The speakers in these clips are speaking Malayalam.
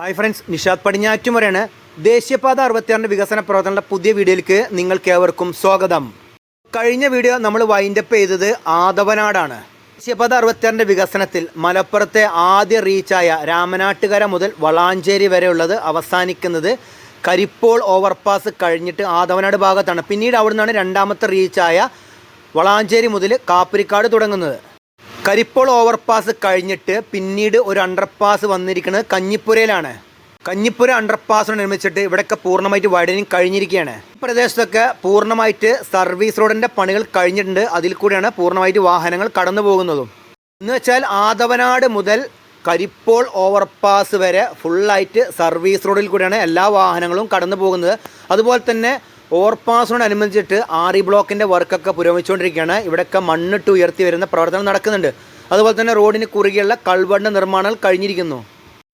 ഹായ് ഫ്രണ്ട്സ് നിഷാദ് പടിഞ്ഞാറ്റുമുറയാണ് ദേശീയപാത അറുപത്തിയാറിന്റെ വികസന പ്രവർത്തനങ്ങളുടെ പുതിയ വീഡിയോയിലേക്ക് നിങ്ങൾക്ക് ഏവർക്കും സ്വാഗതം. കഴിഞ്ഞ വീഡിയോ നമ്മൾ വൈൻഡപ്പ് ചെയ്തത് ആദവനാടാണ്. ദേശീയപാത അറുപത്തിയാറിന്റെ വികസനത്തിൽ മലപ്പുറത്തെ ആദ്യ റീച്ചായ രാമനാട്ടുകര മുതൽ വളാഞ്ചേരി വരെയുള്ളത് അവസാനിക്കുന്നത് കരിപ്പോൾ ഓവർപാസ് കഴിഞ്ഞിട്ട് ആദവനാട് ഭാഗത്താണ്. പിന്നീട് അവിടുന്നാണ് രണ്ടാമത്തെ റീച്ചായ വളാഞ്ചേരി മുതൽ കാപ്പിരിക്കാട് തുടങ്ങുന്നത്. കരിപ്പോൾ ഓവർപാസ് കഴിഞ്ഞിട്ട് പിന്നീട് ഒരു അണ്ടർപാസ് വന്നിരിക്കുന്നത് കഞ്ഞിപ്പുരയിലാണ്. കഞ്ഞിപ്പുര അണ്ടർപാസ് നിർമ്മിച്ചിട്ട് ഇവിടെയൊക്കെ പൂർണമായിട്ട് വൈഡനിങ് കഴിഞ്ഞിരിക്കുകയാണ്. ഈ പ്രദേശത്തൊക്കെ പൂർണമായിട്ട് സർവീസ് റോഡിന്റെ പണികൾ കഴിഞ്ഞിട്ടുണ്ട്. അതിൽ കൂടിയാണ് പൂർണമായിട്ട് വാഹനങ്ങൾ കടന്നു പോകുന്നതും. എന്ന് വെച്ചാൽ ആദവനാട് മുതൽ കരിപ്പോൾ ഓവർപാസ് വരെ ഫുള്ളായിട്ട് സർവീസ് റോഡിൽ കൂടിയാണ് എല്ലാ വാഹനങ്ങളും കടന്നു പോകുന്നത്. അതുപോലെ തന്നെ ഓവർപാസിനോടനുബന്ധിച്ചിട്ട് ഇ ബ്ലോക്കിന്റെ വർക്കൊക്കെ പുരോഗമിച്ചുകൊണ്ടിരിക്കുകയാണ്. ഇവിടെയൊക്കെ മണ്ണിട്ട് ഉയർത്തി വരുന്ന പ്രവർത്തനം നടക്കുന്നുണ്ട്. അതുപോലെ തന്നെ റോഡിന് കുറുകെയുള്ള കൾവണ്ട് നിർമ്മാണം കഴിഞ്ഞിരിക്കുന്നു.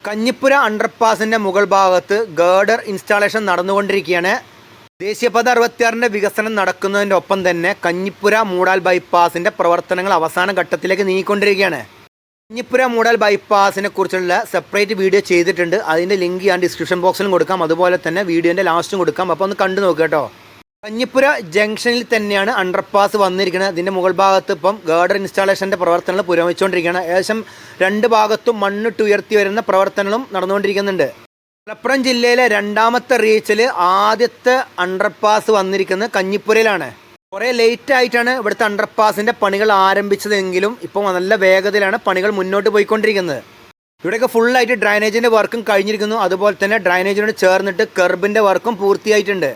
കഞ്ഞിപ്പുര അണ്ടർപാസിന്റെ മുകൾ ഭാഗത്ത് ഗേഡർ ഇൻസ്റ്റാളേഷൻ നടന്നുകൊണ്ടിരിക്കുകയാണ്. ദേശീയപാത അറുപത്തിയാറിന്റെ വികസനം നടക്കുന്നതിന്റെ ഒപ്പം തന്നെ കഞ്ഞിപ്പുര മൂടാൽ ബൈപ്പാസിന്റെ പ്രവർത്തനങ്ങൾ അവസാന ഘട്ടത്തിലേക്ക് നീങ്ങിക്കൊണ്ടിരിക്കുകയാണ്. കഞ്ഞിപ്പുര മൂടാൽ ബൈപ്പാസിനെ കുറിച്ചുള്ള സെപ്പറേറ്റ് വീഡിയോ ചെയ്തിട്ടുണ്ട്. അതിന്റെ ലിങ്ക് ഞാൻ ഡിസ്ക്രിപ്ഷൻ ബോക്സിലും കൊടുക്കാം. അതുപോലെ തന്നെ വീഡിയോന്റെ ലാസ്റ്റും കൊടുക്കാം. അപ്പോൾ ഒന്ന് കണ്ടു നോക്കുക കേട്ടോ. കഞ്ഞിപ്പുര ജംഗ്ഷനിൽ തന്നെയാണ് അണ്ടർപാസ് വന്നിരിക്കുന്നത്. ഇതിന്റെ മുകൾ ഭാഗത്ത് ഇപ്പം ഗേഡർ ഇൻസ്റ്റാളേഷന്റെ പ്രവർത്തനങ്ങൾ പുരോഗമിച്ചുകൊണ്ടിരിക്കുകയാണ്. ഏകദേശം രണ്ട് ഭാഗത്തും മണ്ണിട്ട് ഉയർത്തി വരുന്ന പ്രവർത്തനങ്ങളും നടന്നുകൊണ്ടിരിക്കുന്നുണ്ട്. മലപ്പുറം ജില്ലയിലെ രണ്ടാമത്തെ റീച്ചിൽ ആദ്യത്തെ അണ്ടർപാസ് വന്നിരിക്കുന്നത് കഞ്ഞിപ്പുരയിലാണ്. കുറേ ലേറ്റ് ആയിട്ടാണ് ഇവിടുത്തെ അണ്ടർപാസിന്റെ പണികൾ ആരംഭിച്ചതെങ്കിലും ഇപ്പോൾ നല്ല വേഗതയിലാണ് പണികൾ മുന്നോട്ട് പോയിക്കൊണ്ടിരിക്കുന്നത്. ഇവിടെയൊക്കെ ഫുള്ളായിട്ട് ഡ്രൈനേജിന്റെ വർക്കും കഴിഞ്ഞിരിക്കുന്നു. അതുപോലെ തന്നെ ഡ്രൈനേജിനോട് ചേർന്നിട്ട് കെർബിന്റെ വർക്കും പൂർത്തിയായിട്ടുണ്ട്.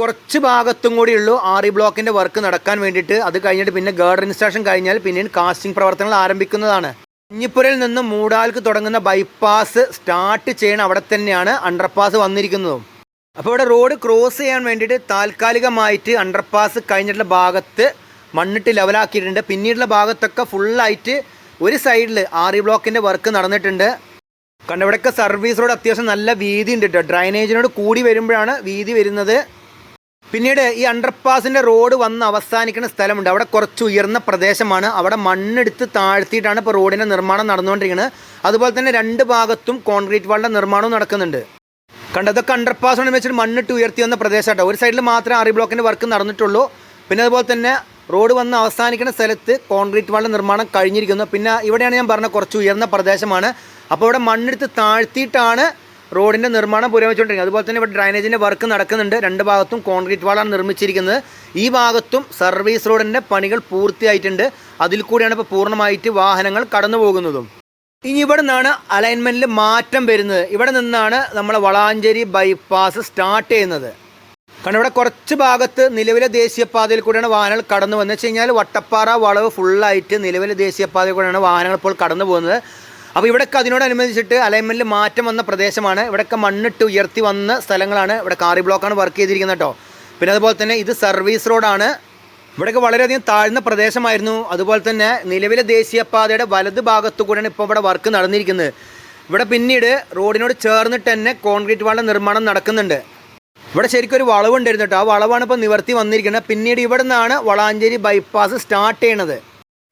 കുറച്ച് ഭാഗത്തും കൂടിയുള്ളൂ ആറി ബ്ലോക്കിന്റെ വർക്ക് നടക്കാൻ വേണ്ടിയിട്ട്. അത് കഴിഞ്ഞിട്ട് പിന്നെ ഗേർഡർ ഇൻസ്റ്റാളേഷൻ കഴിഞ്ഞാൽ പിന്നീട് കാസ്റ്റിംഗ് പ്രവർത്തനങ്ങൾ ആരംഭിക്കുന്നതാണ്. കുഞ്ഞിപ്പുരയിൽ നിന്ന് മൂടാൽക്ക് തുടങ്ങുന്ന ബൈപ്പാസ് സ്റ്റാർട്ട് ചെയ്യണ അവിടെ തന്നെയാണ് അണ്ടർപാസ് വന്നിരിക്കുന്നതും. അപ്പോൾ ഇവിടെ റോഡ് ക്രോസ് ചെയ്യാൻ വേണ്ടിയിട്ട് താൽക്കാലികമായിട്ട് അണ്ടർപാസ് കഴിഞ്ഞിട്ടുള്ള ഭാഗത്ത് മണ്ണിട്ട് ലെവലാക്കിയിട്ടുണ്ട്. പിന്നീടുള്ള ഭാഗത്തൊക്കെ ഫുള്ളായിട്ട് ഒരു സൈഡിൽ ആറി ബ്ലോക്കിന്റെ വർക്ക് നടന്നിട്ടുണ്ട്. കണ്ട ഇവിടെയൊക്കെ സർവീസ് റോഡ് അത്യാവശ്യം നല്ല വീതി ഉണ്ട് കേട്ടോ ഡ്രൈനേജിനോട് കൂടി വരുമ്പോഴാണ് വീതി വരുന്നത്. പിന്നീട് ഈ അണ്ടർപാസിന്റെ റോഡ് വന്ന് അവസാനിക്കുന്ന സ്ഥലമുണ്ട്. അവിടെ കുറച്ച് ഉയർന്ന പ്രദേശമാണ്. അവിടെ മണ്ണെടുത്ത് താഴ്ത്തിയിട്ടാണ് ഇപ്പോൾ റോഡിന്റെ നിർമ്മാണം നടന്നുകൊണ്ടിരിക്കുന്നത്. അതുപോലെ തന്നെ രണ്ട് ഭാഗത്തും കോൺക്രീറ്റ് വാളിന്റെ നിർമ്മാണവും നടക്കുന്നുണ്ട്. കണ്ട ഇതൊക്കെ അണ്ടർപാസ് കൊണ്ട് വെച്ചിട്ട് മണ്ണിട്ട് ഉയർത്തി വന്ന പ്രദേശമാട്ടോ ഒരു സൈഡിൽ മാത്രമേ ആറി ബ്ലോക്കിന്റെ വർക്ക് നടന്നിട്ടുള്ളൂ. പിന്നെ അതുപോലെ തന്നെ റോഡ് വന്ന് അവസാനിക്കുന്ന സ്ഥലത്ത് കോൺക്രീറ്റ് വാളിന്റെ നിർമ്മാണം കഴിഞ്ഞിരിക്കുന്നു. പിന്നെ ഇവിടെയാണ് ഞാൻ പറഞ്ഞ കുറച്ച് ഉയർന്ന പ്രദേശമാണ്. അപ്പോൾ ഇവിടെ മണ്ണെടുത്ത് താഴ്ത്തിയിട്ടാണ് റോഡിന്റെ നിർമ്മാണം പുരോഗമിച്ചുകൊണ്ടിരിക്കുന്നത്. അതുപോലെ തന്നെ ഇവിടെ ഡ്രൈനേജിന്റെ വർക്ക് നടക്കുന്നുണ്ട്. രണ്ട് ഭാഗത്തും കോൺക്രീറ്റ് വാളാണ് നിർമ്മിച്ചിരിക്കുന്നത്. ഈ ഭാഗത്തും സർവീസ് റോഡിന്റെ പണികൾ പൂർത്തിയായിട്ടുണ്ട്. അതിൽ കൂടിയാണ് ഇപ്പോൾ പൂർണമായിട്ട് വാഹനങ്ങൾ കടന്നു പോകുന്നതും ഇനി ഇവിടെ നിന്നാണ് അലൈൻമെന്റിൽ മാറ്റം വരുന്നത്. ഇവിടെ നിന്നാണ് നമ്മളെ വളാഞ്ചേരി ബൈപ്പാസ് സ്റ്റാർട്ട് ചെയ്യുന്നത്. കാരണം ഇവിടെ കുറച്ച് ഭാഗത്ത് നിലവിലെ ദേശീയപാതയിൽ കൂടിയാണ് വാഹനങ്ങൾ കടന്നു വന്നത് വെച്ച് കഴിഞ്ഞാൽ വട്ടപ്പാറ വളവ് ഫുള്ളായിട്ട് നിലവിലെ ദേശീയപാതയിൽ കൂടെയാണ് വാഹനങ്ങൾ ഇപ്പോൾ കടന്നു പോകുന്നത്. അപ്പോൾ ഇവിടെയൊക്കെ അതിനോടനുബന്ധിച്ചിട്ട് അലൈൻമെന്റിൽ മാറ്റം വന്ന പ്രദേശമാണ്. ഇവിടെയൊക്കെ മണ്ണിട്ട് ഉയർത്തി വന്ന സ്ഥലങ്ങളാണ്. ഇവിടെ കാറി ബ്ലോക്കാണ് വർക്ക് ചെയ്തിരിക്കുന്നത് കേട്ടോ. പിന്നെ അതുപോലെ തന്നെ ഇത് സർവീസ് റോഡാണ് ഇവിടെയൊക്കെ വളരെയധികം താഴ്ന്ന പ്രദേശമായിരുന്നു. അതുപോലെ തന്നെ നിലവിലെ ദേശീയപാതയുടെ വലത് ഭാഗത്തു കൂടെയാണ് ഇപ്പോൾ ഇവിടെ വർക്ക് നടന്നിരിക്കുന്നത്. ഇവിടെ പിന്നീട് റോഡിനോട് ചേർന്നിട്ട് തന്നെ കോൺക്രീറ്റ് വാളിന്റെ നിർമ്മാണം നടക്കുന്നുണ്ട്. ഇവിടെ ശരിക്കും ഒരു വളവുണ്ടായിരുന്നു കേട്ടോ. ആ വളവാണ് ഇപ്പോൾ നിവർത്തി വന്നിരിക്കുന്നത്. പിന്നീട് ഇവിടെ നിന്നാണ് വളാഞ്ചേരി ബൈപ്പാസ് സ്റ്റാർട്ട് ചെയ്യണത്.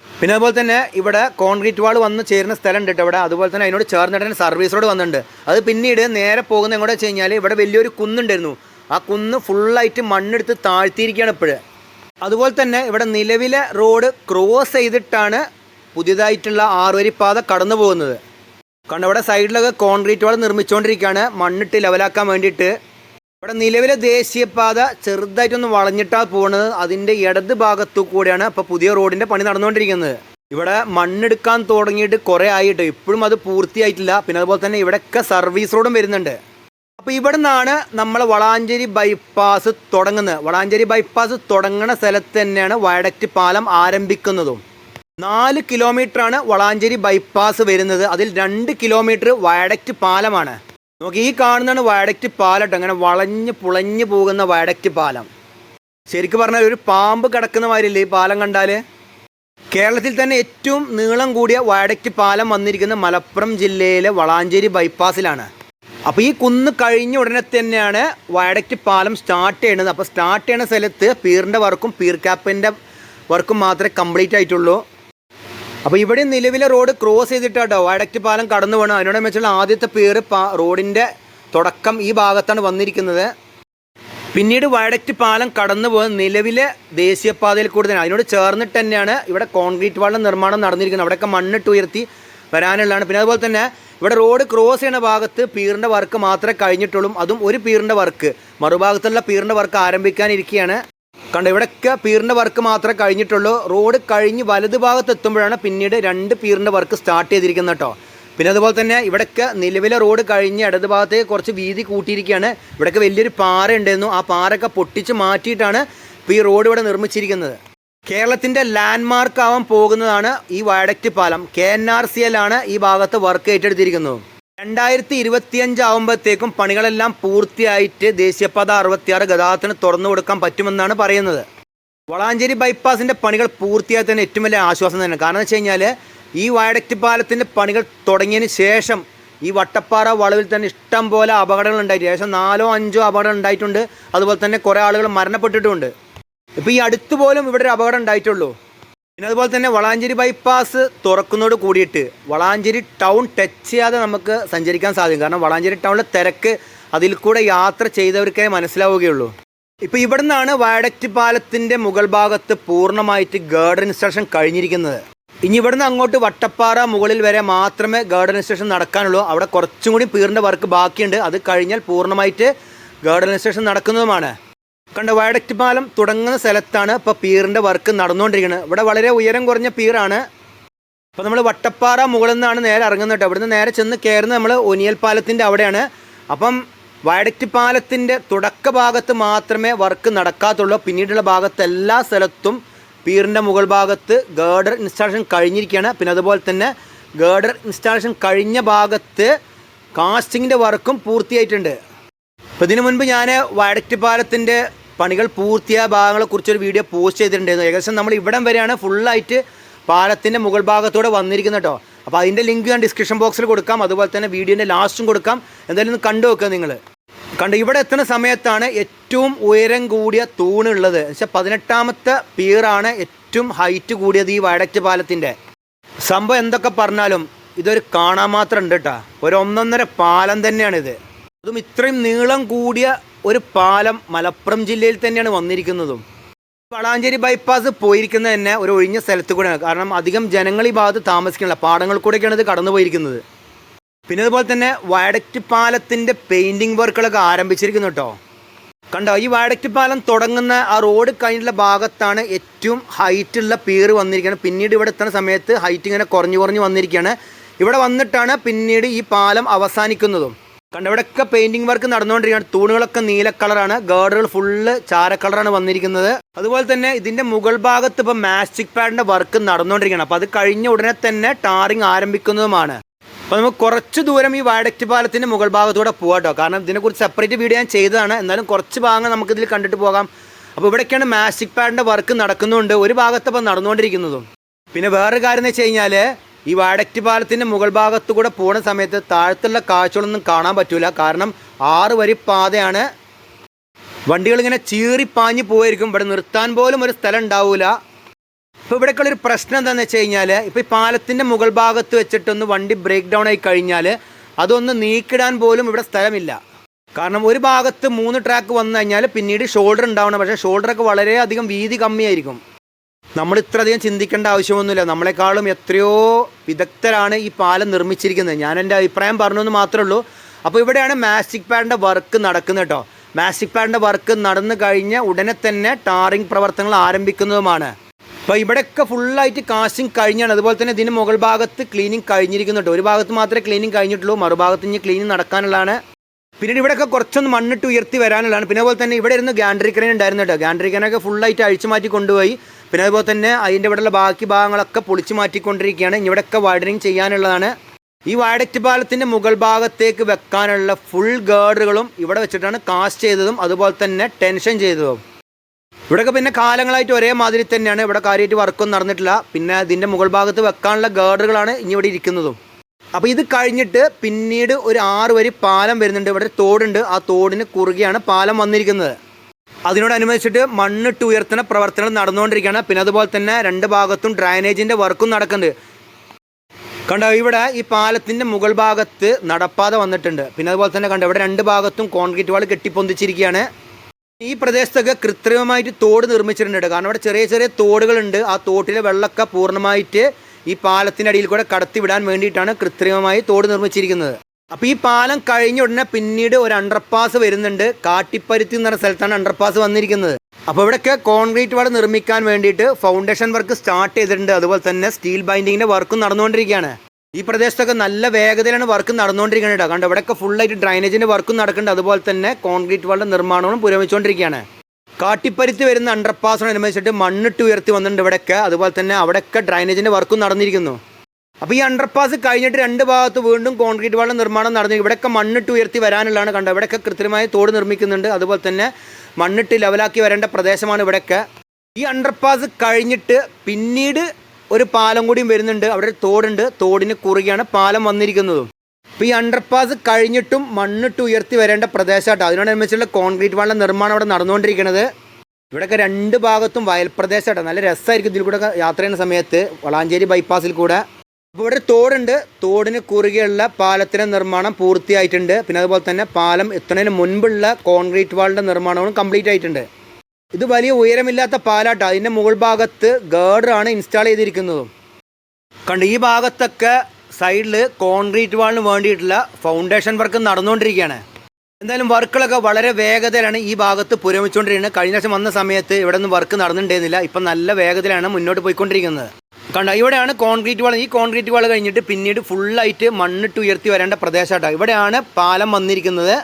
പിന്നെ അതുപോലെ തന്നെ ഇവിടെ കോൺക്രീറ്റ് വാൾ വന്ന് ചേരുന്ന സ്ഥലം ഉണ്ട് കേട്ടോ ഇവിടെ. അതുപോലെ തന്നെ അതിനോട് ചേർന്നിട്ട് തന്നെ സർവീസ് റോഡ് വന്നിട്ടുണ്ട്. അത് പിന്നീട് നേരെ പോകുന്ന എങ്ങോട്ട് വെച്ച് കഴിഞ്ഞാൽ ഇവിടെ വലിയൊരു കുന്നുണ്ടായിരുന്നു. ആ കുന്ന് ഫുള്ളായിട്ട് മണ്ണെടുത്ത് താഴ്ത്തിയിരിക്കുകയാണ് ഇപ്പോഴ്. അതുപോലെ തന്നെ ഇവിടെ നിലവിലെ റോഡ് ക്രോസ് ചെയ്തിട്ടാണ് പുതിയതായിട്ടുള്ള ആറുവരിപ്പാത കടന്നു പോകുന്നത്. കാരണം ഇവിടെ സൈഡിലൊക്കെ കോൺക്രീറ്റ് വാൾ നിർമ്മിച്ചുകൊണ്ടിരിക്കുകയാണ് മണ്ണിട്ട് ലെവലാക്കാൻ വേണ്ടിയിട്ട്. ഇവിടെ നിലവിലെ ദേശീയപാത ചെറുതായിട്ടൊന്ന് വളഞ്ഞിട്ടാണ് പോകുന്നത് അതിന്റെ ഇടത് ഭാഗത്തു കൂടെയാണ് ഇപ്പോൾ പുതിയ റോഡിന്റെ പണി നടന്നുകൊണ്ടിരിക്കുന്നത്. ഇവിടെ മണ്ണെടുക്കാൻ തുടങ്ങിയിട്ട് കുറേ ആയിട്ട്. ഇപ്പോഴും അത് പൂർത്തിയായിട്ടില്ല. പിന്നെ അതുപോലെ തന്നെ ഇവിടെയൊക്കെ സർവീസ് റോഡും വരുന്നുണ്ട്. അപ്പോൾ ഇവിടെ നിന്നാണ് നമ്മൾ വളാഞ്ചേരി ബൈപ്പാസ് തുടങ്ങുന്നത്. വളാഞ്ചേരി ബൈപ്പാസ് തുടങ്ങുന്ന സ്ഥലത്ത് തന്നെയാണ് വയഡക്റ്റ് പാലം ആരംഭിക്കുന്നതും. നാല് കിലോമീറ്ററാണ് വളാഞ്ചേരി ബൈപ്പാസ് വരുന്നത്. അതിൽ രണ്ട് കിലോമീറ്റർ വയഡക്റ്റ് പാലമാണ്. നോക്കി ഈ കാണുന്നതാണ് വയഡക്റ്റ് പാലം അങ്ങനെ വളഞ്ഞ് പുളഞ്ഞ് പോകുന്ന വയഡക്റ്റ് പാലം. ശരിക്കും പറഞ്ഞാൽ ഒരു പാമ്പ് കിടക്കുന്ന മാതിരില്ലേ ഈ പാലം കണ്ടാൽ കേരളത്തിൽ തന്നെ ഏറ്റവും നീളം കൂടിയ വയഡക്റ്റ് പാലം വന്നിരിക്കുന്ന മലപ്പുറം ജില്ലയിലെ വളാഞ്ചേരി ബൈപ്പാസിലാണ് അപ്പോൾ ഈ കുന്ന് കഴിഞ്ഞ ഉടനെ തന്നെയാണ് വയഡക്റ്റ് പാലം സ്റ്റാർട്ട് ചെയ്യുന്നത്. അപ്പോൾ സ്റ്റാർട്ട് ചെയ്യുന്ന സ്ഥലത്ത് പീറിന്റെ വർക്കും പീർ ക്യാപ്പിന്റെ വർക്കും മാത്രമേ കംപ്ലീറ്റ് ആയിട്ടുള്ളൂ. അപ്പോൾ ഇവിടെ നിലവിലെ റോഡ് ക്രോസ് ചെയ്തിട്ടാട്ടോ വയഡക്റ്റ് പാലം കടന്നു വേണം അതിനോട് വെച്ചാൽ ആദ്യത്തെ പീർ റോഡിന്റെ തുടക്കം ഈ ഭാഗത്താണ് വന്നിരിക്കുന്നത്. പിന്നീട് വയഡക്റ്റ് പാലം കടന്നു പോകുന്ന നിലവിലെ ദേശീയപാതയിൽ കൂടി തന്നെ. അതിനോട് ചേർന്നിട്ട് തന്നെയാണ് ഇവിടെ കോൺക്രീറ്റ് വാളിന്റെ നിർമ്മാണം നടന്നിരിക്കുന്നത്. അവിടെയൊക്കെ മണ്ണിട്ട് ഉയർത്തി വരാനുള്ളതാണ്. പിന്നെ അതുപോലെ തന്നെ ഇവിടെ റോഡ് ക്രോസ് ചെയ്യുന്ന ഭാഗത്ത് പീറിന്റെ വർക്ക് മാത്രമേ കഴിഞ്ഞിട്ടുള്ളൂ. അതും ഒരു പീറിന്റെ വർക്ക്. മറുഭാഗത്തുള്ള പീറിന്റെ വർക്ക് ആരംഭിക്കാനിരിക്കുകയാണ്. കണ്ടോ ഇവിടെയൊക്കെ പീറിന്റെ വർക്ക് മാത്രമേ കഴിഞ്ഞിട്ടുള്ളൂ. റോഡ് കഴിഞ്ഞ് വലത് ഭാഗത്ത് എത്തുമ്പോഴാണ് പിന്നീട് രണ്ട് പീറിന്റെ വർക്ക് സ്റ്റാർട്ട് ചെയ്തിരിക്കുന്നത് കേട്ടോ. പിന്നെ അതുപോലെ തന്നെ ഇവിടെയൊക്കെ നിലവിലെ റോഡ് കഴിഞ്ഞ് ഇടത് ഭാഗത്തേക്ക് കുറച്ച് വീതി കൂട്ടിയിരിക്കുകയാണ്. ഇവിടെയൊക്കെ വലിയൊരു പാറ ഉണ്ടായിരുന്നു ആ പാറയൊക്കെ പൊട്ടിച്ച് മാറ്റിയിട്ടാണ് ഇപ്പോൾ ഈ റോഡ് ഇവിടെ നിർമ്മിച്ചിരിക്കുന്നത്. കേരളത്തിന്റെ ലാൻഡ്മാർക്ക് ആവാൻ പോകുന്നതാണ് ഈ വയഡക്റ്റ് പാലം. K N R C L ആണ് ഈ ഭാഗത്ത് വർക്ക് ഏറ്റെടുത്തിരിക്കുന്നത് രണ്ടായിരത്തി ഇരുപത്തിയഞ്ച് ആകുമ്പോഴത്തേക്കും പണികളെല്ലാം പൂർത്തിയായിട്ട് ദേശീയപാത അറുപത്തിയാറ് ഗതാഗതത്തിന് തുറന്നു കൊടുക്കാൻ പറ്റുമെന്നാണ് പറയുന്നത്. വളാഞ്ചേരി ബൈപ്പാസിന്റെ പണികൾ പൂർത്തിയായി തന്നെ ഏറ്റവും വലിയ ആശ്വാസം തന്നെ കാരണം എന്ന് വെച്ച് കഴിഞ്ഞാൽ ഈ വയഡക്റ്റ് പാലത്തിന്റെ പണികൾ തുടങ്ങിയതിന് ശേഷം ഈ വട്ടപ്പാറ വളവിൽ തന്നെ ഇഷ്ടം പോലെ അപകടങ്ങൾ ഉണ്ടായിട്ട് ഏകദേശം നാലോ അഞ്ചോ അപകടങ്ങൾ ഉണ്ടായിട്ടുണ്ട്. അതുപോലെ തന്നെ കുറേ ആളുകൾ മരണപ്പെട്ടിട്ടുമുണ്ട്. ഇപ്പോൾ ഈ അടുത്ത് പോലും ഇവിടെ ഒരു അപകടം ഉണ്ടായിട്ടുള്ളൂ. പിന്നെ അതുപോലെ തന്നെ വളാഞ്ചേരി ബൈപ്പാസ് തുറക്കുന്നതോട് കൂടിയിട്ട് വളാഞ്ചേരി ടൗൺ ടച്ച് ചെയ്യാതെ നമുക്ക് സഞ്ചരിക്കാൻ സാധിക്കും. കാരണം വളാഞ്ചേരി ടൗണിലെ തിരക്ക് അതിൽ കൂടെ യാത്ര ചെയ്തവർക്കേ മനസ്സിലാവുകയുള്ളൂ. ഇപ്പോൾ ഇവിടെ നിന്നാണ് വയഡക്റ്റ് പാലത്തിന്റെ മുകൾ ഭാഗത്ത് പൂർണമായിട്ട് ഗാർഡൻ ഇൻസ്ട്രക്ഷൻ കഴിഞ്ഞിരിക്കുന്നത്. ഇനി ഇവിടുന്ന് അങ്ങോട്ട് വട്ടപ്പാറ മുകളിൽ വരെ മാത്രമേ ഗാർഡൻ ഇൻസ്ട്രക്ഷൻ നടക്കാനുള്ളൂ. അവിടെ കുറച്ചും കൂടി പീറിന്റെ വർക്ക് ബാക്കിയുണ്ട്. അത് കഴിഞ്ഞാൽ പൂർണമായിട്ട് ഗാർഡൻ ഇൻസ്ട്രക്ഷൻ നടക്കുന്നതുമാണ്. കണ്ട വയഡക്റ്റ് പാലം തുടങ്ങുന്ന സ്ഥലത്താണ് ഇപ്പോൾ പീറിന്റെ വർക്ക് നടന്നുകൊണ്ടിരിക്കുന്നത്. ഇവിടെ വളരെ ഉയരം കുറഞ്ഞ പീറാണ്. അപ്പോൾ നമ്മൾ വട്ടപ്പാറ മുകളിൽ നിന്നാണ് നേരെ ഇറങ്ങുന്നത് കേട്ടോ. ഇവിടുന്ന് നേരെ ചെന്ന് കയറുന്നത് നമ്മൾ ഒനിയൽ പാലത്തിന്റെ അവിടെയാണ്. അപ്പം വയഡക്റ്റ് പാലത്തിന്റെ തുടക്ക ഭാഗത്ത് മാത്രമേ വർക്ക് നടക്കാത്തുള്ളൂ. പിന്നീടുള്ള ഭാഗത്ത് എല്ലാ സ്ഥലത്തും പീറിന്റെ മുകൾ ഭാഗത്ത് ഗേഡർ ഇൻസ്റ്റാളേഷൻ കഴിഞ്ഞിരിക്കുകയാണ്. പിന്നെ അതുപോലെ തന്നെ ഗേഡർ ഇൻസ്റ്റാളേഷൻ കഴിഞ്ഞ ഭാഗത്ത് കാസ്റ്റിങ്ങിന്റെ വർക്കും പൂർത്തിയായിട്ടുണ്ട്. അപ്പോൾ ഇതിനു മുൻപ് ഞാൻ വയഡക്റ്റ് പാലത്തിന്റെ പണികൾ പൂർത്തിയായ ഭാഗങ്ങളെക്കുറിച്ചൊരു വീഡിയോ പോസ്റ്റ് ചെയ്തിട്ടുണ്ടായിരുന്നു. ഏകദേശം നമ്മൾ ഇവിടം വരെയാണ് ഫുള്ളായിട്ട് പാലത്തിന്റെ മുകൾ ഭാഗത്തൂടെ വന്നിരിക്കുന്നത് കേട്ടോ അപ്പോൾ അതിന്റെ ലിങ്ക് ഞാൻ ഡിസ്ക്രിപ്ഷൻ ബോക്സിൽ കൊടുക്കാം. അതുപോലെ തന്നെ വീഡിയോന്റെ ലാസ്റ്റും കൊടുക്കാം. എന്തായാലും ഒന്ന് കണ്ടു വെക്കുക നിങ്ങൾ കണ്ടു ഇവിടെ എത്തുന്ന സമയത്താണ് ഏറ്റവും ഉയരം കൂടിയ തൂണുള്ളത് വെച്ചാൽ പതിനെട്ടാമത്തെ പീറാണ് ഏറ്റവും ഹൈറ്റ് കൂടിയത് ഈ വയഡക്റ്റ് പാലത്തിന്റെ സംഭവം എന്തൊക്കെ പറഞ്ഞാലും ഇതൊരു കാണാൻ മാത്രം ഉണ്ട് കേട്ടോ ഒരു ഒന്നൊന്നര പാലം തന്നെയാണിത്. അതും ഇത്രയും നീളം കൂടിയ ഒരു പാലം മലപ്പുറം ജില്ലയിൽ തന്നെയാണ് വന്നിരിക്കുന്നതും. വളാഞ്ചേരി ബൈപ്പാസ് പോയിരിക്കുന്നത് തന്നെ ഒരു ഒഴിഞ്ഞ സ്ഥലത്ത് കൂടെയാണ്. കാരണം അധികം ജനങ്ങൾ ഈ ഭാഗത്ത് താമസിക്കുന്നില്ല. പാടങ്ങൾ കൂടെയൊക്കെയാണ് ഇത് കടന്നു പോയിരിക്കുന്നത്. പിന്നെ അതുപോലെ തന്നെ വയഡക്റ്റ് പാലത്തിന്റെ പെയിന്റിങ് വർക്കുകളൊക്കെ ആരംഭിച്ചിരിക്കുന്നു കേട്ടോ. കണ്ടോ ഈ വയഡക്റ്റ് പാലം തുടങ്ങുന്ന ആ റോഡ് കഴിഞ്ഞുള്ള ഭാഗത്താണ് ഏറ്റവും ഹൈറ്റുള്ള പീർ വന്നിരിക്കുന്നത്. പിന്നീട് ഇവിടെ എത്തുന്ന സമയത്ത് ഹൈറ്റ് ഇങ്ങനെ കുറഞ്ഞു കുറഞ്ഞു വന്നിരിക്കുകയാണ്. ഇവിടെ വന്നിട്ടാണ് പിന്നീട് ഈ പാലം അവസാനിക്കുന്നതും. കണ്ടോ ഇവിടെയൊക്കെ പെയിന്റിങ് വർക്ക് നടന്നുകൊണ്ടിരിക്കുകയാണ്. തൂണുകളൊക്കെ നീല കളറാണ് ഗേർഡുകൾ ഫുള്ള് ചാര കളറാണ് വന്നിരിക്കുന്നത്. അതുപോലെ തന്നെ ഇതിന്റെ മുകൾ ഭാഗത്ത് ഇപ്പൊ മാസ്റ്റിക് പാഡിന്റെ വർക്ക് നടന്നുകൊണ്ടിരിക്കുകയാണ്. അപ്പോൾ അത് കഴിഞ്ഞ ഉടനെ തന്നെ ടാറിങ് ആരംഭിക്കുന്നതുമാണ്. അപ്പോൾ നമുക്ക് കുറച്ച് ദൂരം ഈ വയഡക്റ്റ് പാലത്തിന്റെ മുകൾ ഭാഗത്തൂടെ പോകാം കേട്ടോ. കാരണം ഇതിനെക്കുറിച്ച് സെപ്പറേറ്റ് വീഡിയോ ഞാൻ ചെയ്തതാണ്. എന്നാലും കുറച്ച് ഭാഗങ്ങൾ നമുക്കിതിൽ കണ്ടിട്ട് പോകാം. അപ്പോൾ ഇവിടെയൊക്കെയാണ് മാസ്റ്റിക് പാഡിന്റെ വർക്ക് നടക്കുന്നുണ്ട്. ഒരു ഭാഗത്ത് ഇപ്പോൾ നടന്നുകൊണ്ടിരിക്കുന്നതും. പിന്നെ വേറൊരു കാര്യം എന്ന് വെച്ച് കഴിഞ്ഞാൽ ഈ വാഡക്റ്റ് പാലത്തിന്റെ മുകൾ ഭാഗത്തു കൂടെ പോകുന്ന സമയത്ത് താഴത്തുള്ള കാഴ്ചകളൊന്നും കാണാൻ പറ്റില്ല കാരണം ആറ് വരി പാതയാണ്. വണ്ടികൾ ഇങ്ങനെ ചീറിപ്പാഞ്ഞ് പോയിരിക്കും. ഇവിടെ നിർത്താൻ പോലും ഒരു സ്ഥലം ഉണ്ടാവില്ല ഇപ്പോൾ ഇവിടേക്കുള്ള ഒരു പ്രശ്നം എന്താണെന്ന് വെച്ച് കഴിഞ്ഞാൽ ഇപ്പോൾ ഈ പാലത്തിന്റെ മുകൾ ഭാഗത്ത് വെച്ചിട്ടൊന്ന് വണ്ടി ബ്രേക്ക് ഡൗൺ ആയി കഴിഞ്ഞാൽ അതൊന്ന് നീക്കിടാൻ പോലും ഇവിടെ സ്ഥലമില്ല. കാരണം ഒരു ഭാഗത്ത് മൂന്ന് ട്രാക്ക് വന്നു കഴിഞ്ഞാൽ പിന്നീട് ഷോൾഡർ ഉണ്ടാവണം. പക്ഷേ ഷോൾഡറൊക്കെ വളരെയധികം വീതി കമ്മിയായിരിക്കും. നമ്മൾ ഇത്രയധികം ചിന്തിക്കേണ്ട ആവശ്യമൊന്നുമില്ല. നമ്മളെക്കാളും എത്രയോ വിദഗ്ധരാണ് ഈ പാലം നിർമ്മിച്ചിരിക്കുന്നത്. ഞാൻ എന്റെ അഭിപ്രായം പറഞ്ഞു എന്ന് മാത്രമേ ഉള്ളൂ. അപ്പോൾ ഇവിടെയാണ് മാസ്റ്റിക് പാഡിന്റെ വർക്ക് നടക്കുന്നത് കേട്ടോ. മാസ്റ്റിക് പാഡിന്റെ വർക്ക് നടന്നു കഴിഞ്ഞ് ഉടനെ തന്നെ ടാറിംഗ് പ്രവർത്തനങ്ങൾ ആരംഭിക്കുന്നതുമാണ്. അപ്പോൾ ഇവിടെയൊക്കെ ഫുള്ളായിട്ട് കാസ്റ്റിംഗ് കഴിഞ്ഞാണ്. അതുപോലെ തന്നെ ഇതിന് മുകൾ ഭാഗത്ത് ക്ലീനിങ് കഴിഞ്ഞിരിക്കുന്നുണ്ട് ഒരു ഭാഗത്ത് മാത്രമേ ക്ലീനിങ് കഴിഞ്ഞിട്ടുള്ളൂ. മറുഭാഗത്ത് ഇനി ക്ലീനിങ് നടക്കാനുള്ളതാണ്. പിന്നീട് ഇവിടെയൊക്കെ കുറച്ചൊന്ന് മണ്ണിട്ട് ഉയർത്തി വരാനുള്ളതാണ്. പിന്നെ അതുപോലെ തന്നെ ഇവിടെ ഇരുന്ന് ഗാൻഡ്രി ക്രെയിൻ ഉണ്ടായിരുന്നു കേട്ടോ. ഗാൻഡ്രി ഫുള്ളായിട്ട് അഴിച്ചു മാറ്റി കൊണ്ടുപോയി. പിന്നെ അതുപോലെ തന്നെ അതിന്റെ ഇവിടെയുള്ള ബാക്കി ഭാഗങ്ങളൊക്കെ പൊളിച്ചു മാറ്റിക്കൊണ്ടിരിക്കുകയാണ്. ഇനി ഇവിടെയൊക്കെ വൈഡനിങ് ചെയ്യാനുള്ളതാണ്. ഈ വയഡക്റ്റ് പാലത്തിന്റെ മുകൾ ഭാഗത്തേക്ക് വെക്കാനുള്ള ഫുൾ ഗേർഡറുകളും ഇവിടെ വെച്ചിട്ടാണ് കാസ്റ്റ് ചെയ്തതും അതുപോലെ തന്നെ ടെൻഷൻ ചെയ്തതും. ഇവിടെയൊക്കെ പിന്നെ കാലങ്ങളായിട്ട് ഒരേ മാതിരി തന്നെയാണ്. ഇവിടെ കാര്യമായിട്ട് വർക്കൊന്നും നടന്നിട്ടില്ല. പിന്നെ ഇതിന്റെ മുകൾ ഭാഗത്ത് വെക്കാനുള്ള ഗേർഡറുകളാണ് ഇനി ഇവിടെ ഇരിക്കുന്നതും. അപ്പോൾ ഇത് കഴിഞ്ഞിട്ട് പിന്നീട് ഒരു ആറ് വരി പാലം വരുന്നുണ്ട്. ഇവിടെ തോടുണ്ട്. ആ തോടിന് കുറുകെയാണ് പാലം വന്നിരിക്കുന്നത്. അതിനോടനുബന്ധിച്ചിട്ട് മണ്ണിട്ട് ഉയർത്തുന്ന പ്രവർത്തനങ്ങൾ നടന്നുകൊണ്ടിരിക്കുകയാണ്. പിന്നെ അതുപോലെ തന്നെ രണ്ട് ഭാഗത്തും ഡ്രൈനേജിന്റെ വർക്കും നടക്കുന്നുണ്ട്. കണ്ടോ ഇവിടെ ഈ പാലത്തിന്റെ മുകൾ ഭാഗത്ത് നടപ്പാത വന്നിട്ടുണ്ട്. പിന്നെ അതുപോലെ തന്നെ കണ്ടോ ഇവിടെ രണ്ട് ഭാഗത്തും കോൺക്രീറ്റ് വാൾ കെട്ടിപ്പൊന്തിച്ചിരിക്കുകയാണ്. ഈ പ്രദേശത്തൊക്കെ കൃത്രിമമായിട്ട് തോട് നിർമ്മിച്ചിട്ടുണ്ട് കാരണം ഇവിടെ ചെറിയ ചെറിയ തോടുകളുണ്ട്. ആ തോട്ടിലെ വെള്ളമൊക്കെ പൂർണമായിട്ട് ഈ പാലത്തിന്റെ അടിയിൽ കൂടെ കടത്തിവിടാൻ വേണ്ടിയിട്ടാണ് കൃത്രിമമായി തോട് നിർമ്മിച്ചിരിക്കുന്നത്. അപ്പോൾ ഈ പാലം കഴിഞ്ഞ ഉടനെ പിന്നീട് ഒരു അണ്ടർപാസ് വരുന്നുണ്ട്. കാട്ടിപ്പരുത്തി എന്ന് പറഞ്ഞ സ്ഥലത്താണ് അണ്ടർപാസ് വന്നിരിക്കുന്നത്. അപ്പോൾ ഇവിടെയൊക്കെ കോൺക്രീറ്റ് വാട് നിർമ്മിക്കാൻ വേണ്ടിയിട്ട് ഫൗണ്ടേഷൻ വർക്ക് സ്റ്റാർട്ട് ചെയ്തിട്ടുണ്ട്. അതുപോലെ തന്നെ സ്റ്റീൽ ബൈൻഡിങ്ങിന്റെ വർക്കും നടന്നുകൊണ്ടിരിക്കുകയാണ്. ഈ പ്രദേശത്തൊക്കെ നല്ല വേഗതയിലാണ് വർക്ക് നടന്നുകൊണ്ടിരിക്കുന്നത് കേട്ടോ. കണ്ടോ ഇവിടെയൊക്കെ ഫുള്ളായിട്ട് ഡ്രൈനേജിന്റെ വർക്കും നടക്കുന്നുണ്ട്. അതുപോലെ തന്നെ കോൺക്രീറ്റ് വാളിന്റെ നിർമ്മാണവും പുരോഗമിച്ചുകൊണ്ടിരിക്കുകയാണ്. കാട്ടിപ്പരുത്തി വരുന്ന അണ്ടർപാസിനനുസരിച്ചിട്ട് മണ്ണിട്ട് ഉയർത്തി വന്നിട്ടുണ്ട് ഇവിടെയൊക്കെ അതുപോലെ തന്നെ അവിടെയൊക്കെ ഡ്രൈനേജിന്റെ വർക്കും നടന്നിരിക്കുന്നു. അപ്പോൾ ഈ അണ്ടർപാസ് കഴിഞ്ഞിട്ട് രണ്ട് ഭാഗത്ത് വീണ്ടും കോൺക്രീറ്റ് വാളിന്റെ നിർമ്മാണം നടന്നു. ഇവിടെയൊക്കെ മണ്ണിട്ട് ഉയർത്തി വരാനുള്ളതാണ് കണ്ടത്. ഇവിടെയൊക്കെ കൃത്യമായി തോട് നിർമ്മിക്കുന്നുണ്ട്. അതുപോലെ തന്നെ മണ്ണിട്ട് ലെവലാക്കി വരേണ്ട പ്രദേശമാണ് ഇവിടെയൊക്കെ. ഈ അണ്ടർപാസ് കഴിഞ്ഞിട്ട് പിന്നീട് ഒരു പാലം കൂടിയും വരുന്നുണ്ട്. അവിടെ ഒരു തോടുണ്ട്. തോടിന് കുറുകെയാണ് പാലം വന്നിരിക്കുന്നതും. അപ്പോൾ ഈ അണ്ടർപാസ് കഴിഞ്ഞിട്ടും മണ്ണിട്ട് ഉയർത്തി വരേണ്ട പ്രദേശമാട്ടോ അതിനോടനുബന്ധിച്ചുള്ള കോൺക്രീറ്റ് വാളിന്റെ നിർമ്മാണം അവിടെ നടന്നുകൊണ്ടിരിക്കുന്നത് ഇവിടെയൊക്കെ രണ്ട് ഭാഗത്തും വയൽ നല്ല രസമായിരിക്കും ഇതിൽ കൂടെ യാത്ര ചെയ്യുന്ന സമയത്ത്. വളാഞ്ചേരി ബൈപ്പാസിൽ കൂടെ. അപ്പോൾ ഇവിടെ തോടുണ്ട്. തോടിന് കുറുകെയുള്ള പാലത്തിന്റെ നിർമ്മാണം പൂർത്തിയായിട്ടുണ്ട്. പിന്നെ അതുപോലെ തന്നെ പാലം എത്തുന്നതിന് മുൻപുള്ള കോൺക്രീറ്റ് വാളിന്റെ നിർമ്മാണവും കംപ്ലീറ്റ് ആയിട്ടുണ്ട്. ഇത് വലിയ ഉയരമില്ലാത്ത പാലാട്ടോ. അതിന്റെ മുകൾ ഭാഗത്ത് ഗേർഡറാണ് ഇൻസ്റ്റാൾ ചെയ്തിരിക്കുന്നതും. കണ്ട് ഈ ഭാഗത്തൊക്കെ സൈഡിൽ കോൺക്രീറ്റ് വാളിന് വേണ്ടിയിട്ടുള്ള ഫൗണ്ടേഷൻ വർക്ക് നടന്നുകൊണ്ടിരിക്കുകയാണ്. എന്തായാലും വർക്കുകളൊക്കെ വളരെ വേഗതയിലാണ് ഈ ഭാഗത്ത് പുരോഗമിച്ചുകൊണ്ടിരിക്കുന്നത്. കഴിഞ്ഞ വർഷം വന്ന സമയത്ത് ഇവിടെ നിന്ന് വർക്ക് നടന്നിട്ടുണ്ടായിരുന്നില്ല. ഇപ്പം നല്ല വേഗതയിലാണ് മുന്നോട്ട് പോയിക്കൊണ്ടിരിക്കുന്നത്. കണ്ട ഇവിടെയാണ് കോൺക്രീറ്റ് വാൾ ഈ കോൺക്രീറ്റ് വാൾ കഴിഞ്ഞിട്ട് പിന്നീട് ഫുള്ളായിട്ട് മണ്ണിട്ട് ഉയർത്തി വരേണ്ട പ്രദേശമാട്ടോ ഇവിടെയാണ് പാലം വന്നിരിക്കുന്നത്.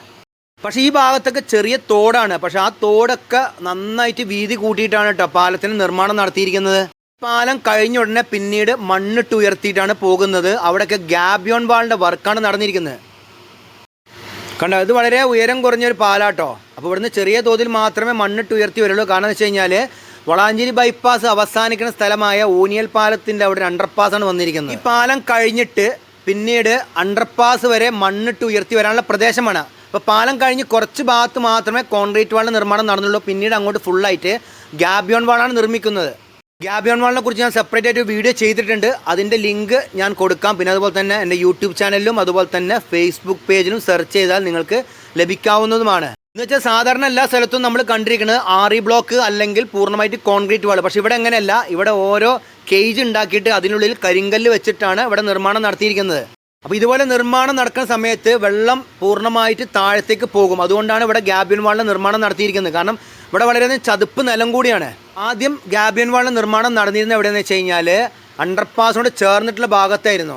പക്ഷേ ഈ ഭാഗത്തൊക്കെ ചെറിയ തോടാണ്. പക്ഷേ ആ തോടൊക്കെ നന്നായിട്ട് വീതി കൂട്ടിയിട്ടാണ് കേട്ടോ പാലത്തിന് നിർമ്മാണം നടത്തിയിരിക്കുന്നത്. പാലം കഴിഞ്ഞ ഉടനെ പിന്നീട് മണ്ണിട്ട് ഉയർത്തിയിട്ടാണ് പോകുന്നത്. അവിടെയൊക്കെ ഗാബിയോൺ വാളിന്റെ വർക്കാണ് നടന്നിരിക്കുന്നത്. കണ്ടോ ഇത് വളരെ ഉയരം കുറഞ്ഞൊരു പാലാട്ടോ. അപ്പോൾ ഇവിടുന്ന് ചെറിയ തോതിൽ മാത്രമേ മണ്ണിട്ട് ഉയർത്തി വരുള്ളൂ. കാരണം എന്ന് വെച്ച് കഴിഞ്ഞാൽ വളാഞ്ചേരി ബൈപ്പാസ് അവസാനിക്കുന്ന സ്ഥലമായ ഊനിയൽ പാലത്തിന്റെ അവിടെ അണ്ടർപാസാണ് വന്നിരിക്കുന്നത്. ഈ പാലം കഴിഞ്ഞിട്ട് പിന്നീട് അണ്ടർപാസ് വരെ മണ്ണിട്ട് ഉയർത്തി വരാനുള്ള പ്രദേശമാണ്. അപ്പോൾ പാലം കഴിഞ്ഞ് കുറച്ച് ഭാഗത്ത് മാത്രമേ കോൺക്രീറ്റ് വാളിന്റെ നിർമ്മാണം നടന്നുള്ളൂ. പിന്നീട് അങ്ങോട്ട് ഫുള്ളായിട്ട് ഗ്യാബിയോൺ വാളാണ് നിർമ്മിക്കുന്നത്. ഗ്യാബിയോൺ വാളിനെ കുറിച്ച് ഞാൻ സെപ്പറേറ്റ് ആയിട്ട് വീഡിയോ ചെയ്തിട്ടുണ്ട്. അതിന്റെ ലിങ്ക് ഞാൻ കൊടുക്കാം. പിന്നെ അതുപോലെ തന്നെ എന്റെ യൂട്യൂബ് ചാനലിലും അതുപോലെ തന്നെ ഫേസ്ബുക്ക് പേജിലും സെർച്ച് ചെയ്താൽ നിങ്ങൾക്ക് ലഭിക്കാവുന്നതുമാണ്. എന്ന് വെച്ചാൽ സാധാരണ എല്ലാ സ്ഥലത്തും നമ്മൾ കണ്ടിരിക്കുന്നത് ആറി ബ്ലോക്ക് അല്ലെങ്കിൽ പൂർണമായിട്ട് കോൺക്രീറ്റ് വാൾ പക്ഷേ ഇവിടെ അങ്ങനെയല്ല. ഇവിടെ ഓരോ കേജ് ഉണ്ടാക്കിയിട്ട് അതിനുള്ളിൽ കരിങ്കല്ല് വെച്ചിട്ടാണ് ഇവിടെ നിർമ്മാണം നടത്തിയിരിക്കുന്നത്. അപ്പോൾ ഇതുപോലെ നിർമ്മാണം നടക്കുന്ന സമയത്ത് വെള്ളം പൂർണമായിട്ട് താഴത്തേക്ക് പോകും. അതുകൊണ്ടാണ് ഇവിടെ ഗ്യാബിൻ വാളിന്റെ നിർമ്മാണം നടത്തിയിരിക്കുന്നത്. കാരണം ഇവിടെ വളരെ ചതുപ്പ് നിലം കൂടിയാണ്. ആദ്യം ഗാബിയൻ വാളിന്റെ നിർമ്മാണം നടന്നിരുന്നത് എവിടെയെന്ന് വെച്ച് കഴിഞ്ഞാൽ അണ്ടർപാസിനോട് ചേർന്നിട്ടുള്ള ഭാഗത്തായിരുന്നു.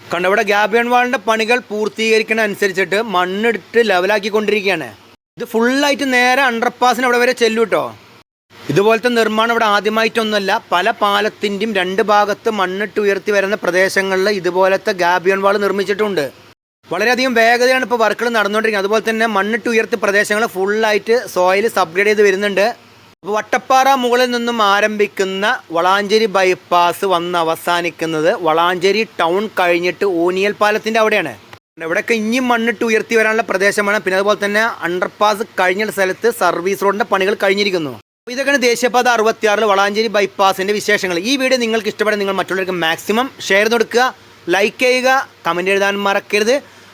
കണ്ട ഇവിടെ ഗാബിയൻ വാളിന്റെ പണികൾ പൂർത്തീകരിക്കുന്ന അനുസരിച്ചിട്ട് മണ്ണിട്ട് ലെവലാക്കിക്കൊണ്ടിരിക്കുകയാണ്. ഇത് ഫുള്ളായിട്ട് നേരെ അണ്ടർപാസിന് അവിടെ വരെ ചെല്ലു കേട്ടോ ഇതുപോലത്തെ നിർമ്മാണം ഇവിടെ ആദ്യമായിട്ടൊന്നുമല്ല. പല പാലത്തിന്റെയും രണ്ട് ഭാഗത്ത് മണ്ണിട്ട് ഉയർത്തി വരുന്ന പ്രദേശങ്ങളിൽ ഇതുപോലത്തെ ഗാബിയൻ വാൾ നിർമ്മിച്ചിട്ടുണ്ട്. വളരെയധികം വേഗതയാണ് ഇപ്പോൾ വർക്കുകൾ നടന്നുകൊണ്ടിരിക്കുന്നത്. അതുപോലെ തന്നെ മണ്ണിട്ട് ഉയർത്തി പ്രദേശങ്ങൾ ഫുള്ളായിട്ട് സോയിൽ സബ്ഗ്രേഡ് ചെയ്ത് വരുന്നുണ്ട്. അപ്പോൾ വട്ടപ്പാറ മുകളിൽ നിന്നും ആരംഭിക്കുന്ന വളാഞ്ചേരി ബൈപ്പാസ് വന്ന് അവസാനിക്കുന്നത് വളാഞ്ചേരി ടൗൺ കഴിഞ്ഞിട്ട് ഊനിയൽ പാലത്തിന്റെ അവിടെയാണ്. ഇവിടെയൊക്കെ ഇനിയും മണ്ണിട്ട് ഉയർത്തി വരാനുള്ള പ്രദേശമാണ്. പിന്നെ അതുപോലെ തന്നെ അണ്ടർപാസ് കഴിഞ്ഞ സ്ഥലത്ത് സർവീസ് റോഡിന്റെ പണികൾ കഴിഞ്ഞിരിക്കുന്നു. അപ്പോൾ ഇതൊക്കെയാണ് ദേശീയപാത അറുപത്തിയാറിൽ വളാഞ്ചേരി ബൈപ്പാസിന്റെ വിശേഷങ്ങൾ. ഈ വീഡിയോ നിങ്ങൾക്ക് ഇഷ്ടപ്പെടാൻ നിങ്ങൾ മറ്റുള്ളവർക്ക് മാക്സിമം ഷെയർ കൊടുക്കുക ലൈക്ക് ചെയ്യുക കമന്റ് എഴുതാൻ മറക്കരുത്.